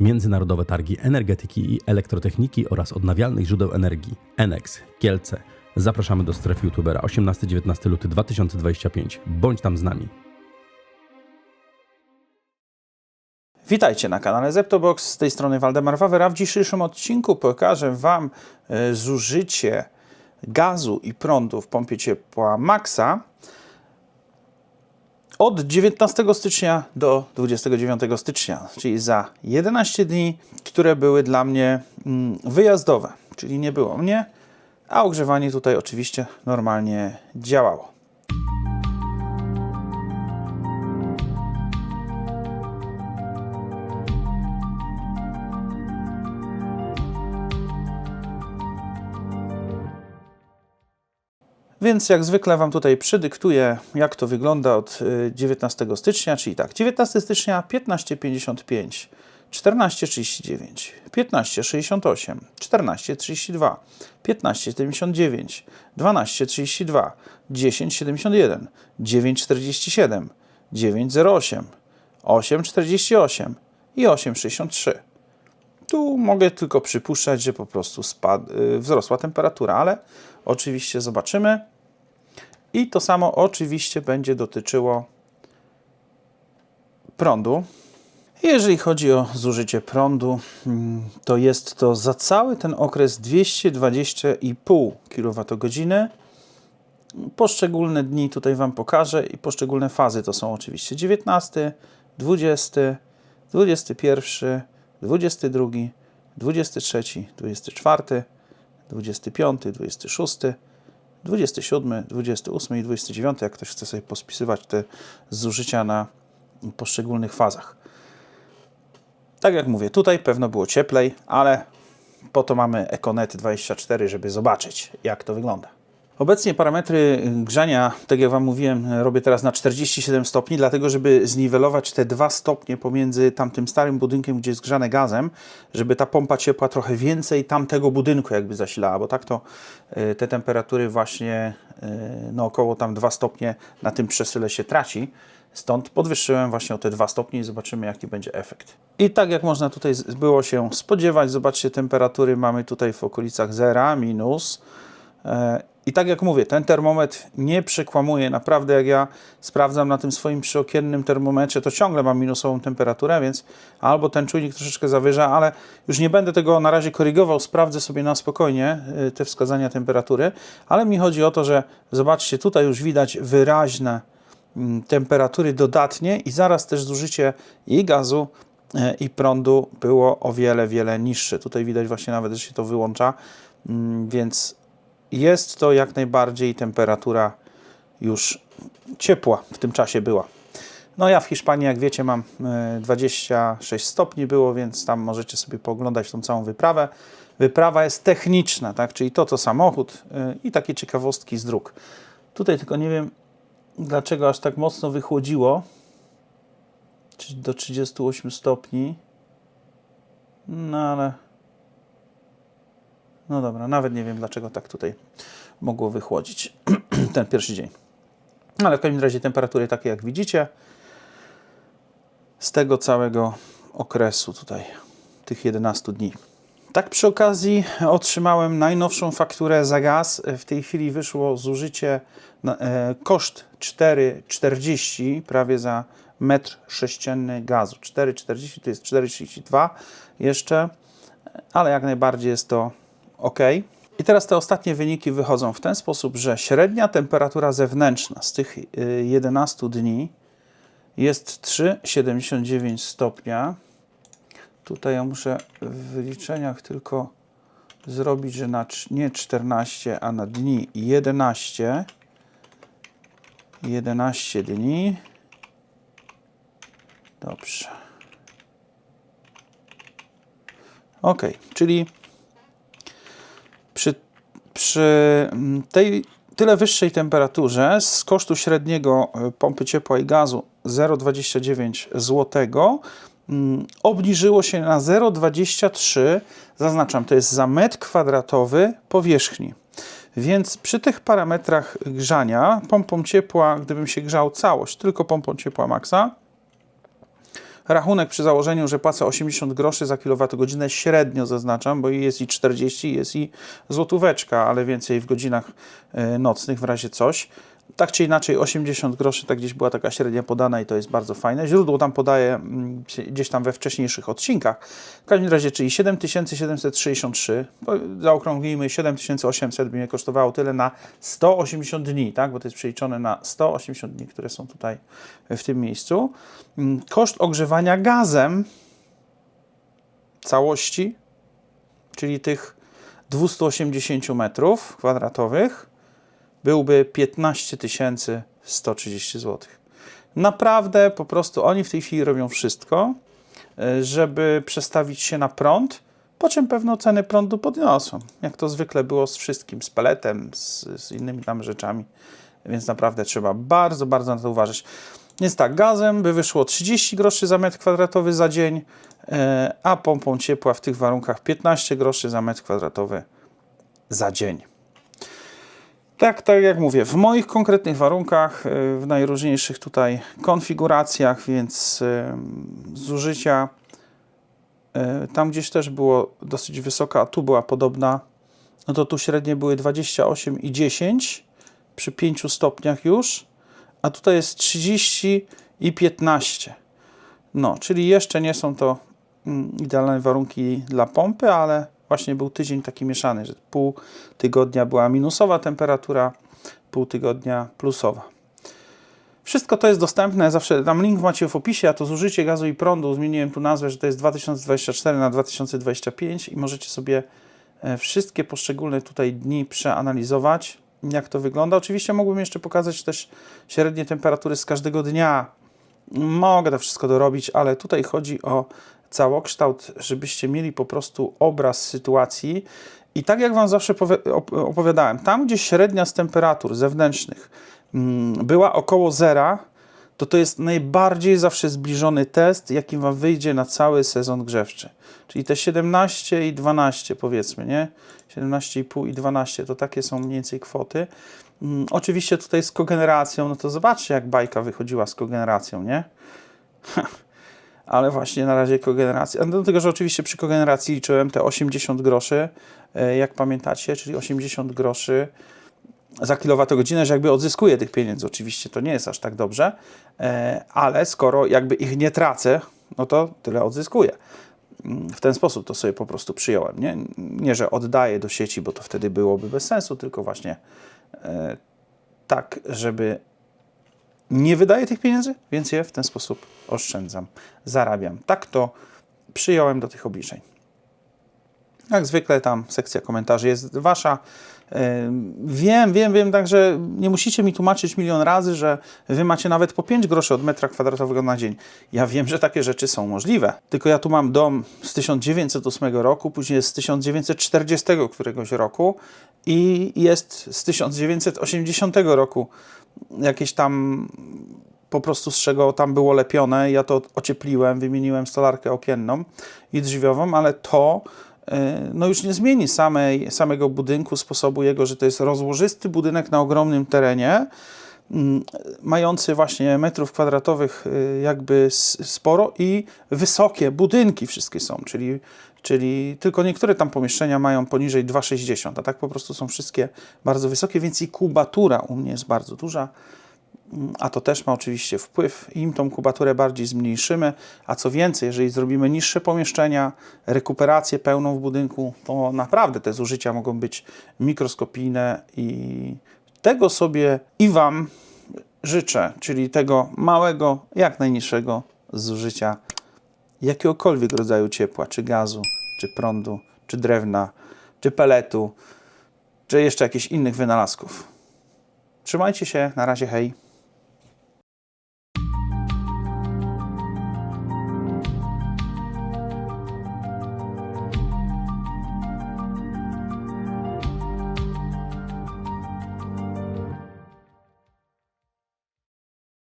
Międzynarodowe Targi Energetyki i Elektrotechniki oraz Odnawialnych Źródeł Energii. Enex, Kielce. Zapraszamy do strefy youtubera 18-19 luty 2025. Bądź tam z nami. Witajcie na kanale Zeptobox, z tej strony Waldemar Wawera. W dzisiejszym odcinku pokażę Wam e, zużycie gazu i prądu w pompie ciepła Maxa od 19 stycznia do 29 stycznia, czyli za 11 dni, które były dla mnie mm, wyjazdowe, czyli nie było mnie, a ogrzewanie tutaj oczywiście normalnie działało. Więc jak zwykle Wam tutaj przedyktuję, jak to wygląda od y, 19 stycznia, czyli tak, 19 stycznia 15.55, 14.39, 15.68, 14.32, 15.79, 12.32, 10.71, 9.47, 9.08, 8.48 i 8.63. Tu mogę tylko przypuszczać, że po prostu spad, y, wzrosła temperatura, ale oczywiście zobaczymy. I to samo oczywiście będzie dotyczyło prądu. Jeżeli chodzi o zużycie prądu, mm, to jest to za cały ten okres 220,5 kWh. Poszczególne dni tutaj Wam pokażę i poszczególne fazy to są oczywiście 19, 20, 21, 22, 23, 24, 25, 26, 27, 28 i 29, jak ktoś chce sobie pospisywać te zużycia na poszczególnych fazach. Tak jak mówię, tutaj pewno było cieplej, ale po to mamy Econet 24, żeby zobaczyć, jak to wygląda. Obecnie parametry grzania, tak jak Wam mówiłem, robię teraz na 47 stopni, dlatego żeby zniwelować te dwa stopnie pomiędzy tamtym starym budynkiem, gdzie jest grzane gazem, żeby ta pompa ciepła trochę więcej tamtego budynku jakby zasilała, bo tak to y, te temperatury właśnie y, no około tam 2 stopnie na tym przesyle się traci. Stąd podwyższyłem właśnie o te 2 stopnie i zobaczymy jaki będzie efekt. I tak jak można tutaj było się spodziewać, zobaczcie temperatury mamy tutaj w okolicach zera, minus. I tak jak mówię, ten termometr nie przekłamuje. Naprawdę, jak ja sprawdzam na tym swoim przyokiennym termometrze, to ciągle mam minusową temperaturę, więc albo ten czujnik troszeczkę zawyża, ale już nie będę tego na razie korygował. Sprawdzę sobie na spokojnie y, te wskazania temperatury, ale mi chodzi o to, że zobaczcie, tutaj już widać wyraźne mm, temperatury dodatnie i zaraz też zużycie i gazu, e, i prądu było o wiele, wiele niższe. Tutaj widać właśnie nawet, że się to wyłącza, Mm, więc jest to jak najbardziej temperatura już ciepła w tym czasie była. No ja w Hiszpanii, jak wiecie, mam e, 26 stopni było, więc tam możecie sobie pooglądać tą całą wyprawę. Wyprawa jest techniczna, tak? czyli to to samochód e, i takie ciekawostki z dróg. Tutaj tylko nie wiem, dlaczego aż tak mocno wychłodziło, do 38 stopni. No ale no dobra, nawet nie wiem dlaczego tak tutaj mogło wychłodzić ten pierwszy dzień. Ale w każdym razie temperatury takie jak widzicie z tego całego okresu tutaj, tych 11 dni. Tak przy okazji otrzymałem najnowszą fakturę za gaz. W tej chwili wyszło zużycie, e, koszt 4,40 prawie za metr sześcienny gazu. 4,40 to jest 4,32 jeszcze, ale jak najbardziej jest to ok. I teraz te ostatnie wyniki wychodzą w ten sposób, że średnia temperatura zewnętrzna z tych y, 11 dni jest 3,79 stopnia. Tutaj ja muszę w wyliczeniach tylko zrobić, że na nie 14, a na dni 11. 11 dni. Dobrze. Ok, czyli przy mm, tej tyle wyższej temperaturze z kosztu średniego y, pompy ciepła i gazu 0,29 zł mm, obniżyło się na 0,23 zaznaczam, to jest za metr kwadratowy powierzchni. Więc przy tych parametrach grzania pompą ciepła, gdybym się grzał całość, tylko pompą ciepła maksa, rachunek przy założeniu, że płacę 80 groszy za kilowatogodzinę średnio zaznaczam, bo jest i 40, jest i złotóweczka, ale więcej w godzinach e, nocnych w razie coś. Tak czy inaczej 80 groszy, tak gdzieś była taka średnia podana i to jest bardzo fajne. Źródło tam podaje mm, gdzieś tam we wcześniejszych odcinkach. W każdym razie, czyli 7763, bo zaokrąglimy 7800 by mnie kosztowało tyle na 180 dni, tak? bo to jest przeliczone na 180 dni, które są tutaj w tym miejscu. Mm, Koszt ogrzewania gazem całości, czyli tych 280 metrów kwadratowych, byłby 15 130 zł. Naprawdę po prostu oni w tej chwili robią wszystko, e, żeby przestawić się na prąd, po czym pewno ceny prądu podniosą. Jak to zwykle było z wszystkim, z peletem, z, z innymi tam rzeczami. Więc naprawdę trzeba bardzo, bardzo na to uważać. Więc tak, gazem by wyszło 30 groszy za metr kwadratowy za dzień, e, a pompą ciepła w tych warunkach 15 groszy za metr kwadratowy za dzień. Tak, tak jak mówię, w moich konkretnych warunkach, y, w najróżniejszych tutaj konfiguracjach, więc y, zużycia y, tam gdzieś też było dosyć wysoka, a tu była podobna, no to tu średnie były 28 i 10 przy 5 stopniach już, a tutaj jest 30 i 15. No, czyli jeszcze nie są to mm, idealne warunki dla pompy, ale właśnie był tydzień taki mieszany, że pół tygodnia była minusowa temperatura, pół tygodnia plusowa. Wszystko to jest dostępne, zawsze tam link macie w opisie, a to zużycie gazu i prądu, zmieniłem tu nazwę, że to jest 2024 na 2025 i możecie sobie e, wszystkie poszczególne tutaj dni przeanalizować, jak to wygląda. Oczywiście mógłbym jeszcze pokazać też średnie temperatury z każdego dnia. Mogę to wszystko dorobić, ale tutaj chodzi o całokształt, żebyście mieli po prostu obraz sytuacji. I tak jak Wam zawsze opowiadałem, tam gdzie średnia z temperatur zewnętrznych mm, była około zera, to to jest najbardziej zawsze zbliżony test, jaki Wam wyjdzie na cały sezon grzewczy. Czyli te 17 i 12 powiedzmy, nie? 17,5 i 12 to takie są mniej więcej kwoty. Mm, oczywiście tutaj z kogeneracją, no to zobaczcie jak bajka wychodziła z kogeneracją, nie? ale właśnie na razie kogeneracja. Do tego, że oczywiście przy kogeneracji liczyłem te 80 groszy, e, jak pamiętacie, czyli 80 groszy za kilowatogodzinę, że jakby odzyskuję tych pieniędzy. Oczywiście to nie jest aż tak dobrze, e, ale skoro jakby ich nie tracę, no to tyle odzyskuję. Mm, w ten sposób to sobie po prostu przyjąłem. Nie, nie że oddaję do sieci, bo to wtedy byłoby bez sensu, tylko właśnie e, tak, żeby nie wydaję tych pieniędzy, więc je w ten sposób oszczędzam, zarabiam. Tak to przyjąłem do tych obliczeń. Jak zwykle tam sekcja komentarzy jest wasza. Wiem, wiem, wiem, także nie musicie mi tłumaczyć milion razy, że wy macie nawet po 5 groszy od metra kwadratowego na dzień. Ja wiem, że takie rzeczy są możliwe. Tylko ja tu mam dom z 1908 roku, później z 1940 któregoś roku i jest z 1980 roku jakieś tam po prostu z czego tam było lepione. Ja to ociepliłem, wymieniłem stolarkę okienną i drzwiową, ale to e, no już nie zmieni samej, samego budynku, sposobu jego, że to jest rozłożysty budynek na ogromnym terenie, mający właśnie metrów kwadratowych e, jakby sporo i wysokie budynki wszystkie są, czyli, czyli tylko niektóre tam pomieszczenia mają poniżej 2,60, a tak po prostu są wszystkie bardzo wysokie, więc i kubatura u mnie jest bardzo duża a to też ma oczywiście wpływ. Im tą kubaturę bardziej zmniejszymy, a co więcej, jeżeli zrobimy niższe pomieszczenia, rekuperację pełną w budynku, to naprawdę te zużycia mogą być mikroskopijne i tego sobie i Wam życzę, czyli tego małego, jak najniższego zużycia jakiegokolwiek rodzaju ciepła, czy gazu, czy prądu, czy drewna, czy peletu, czy jeszcze jakichś innych wynalazków. Trzymajcie się, na razie, hej.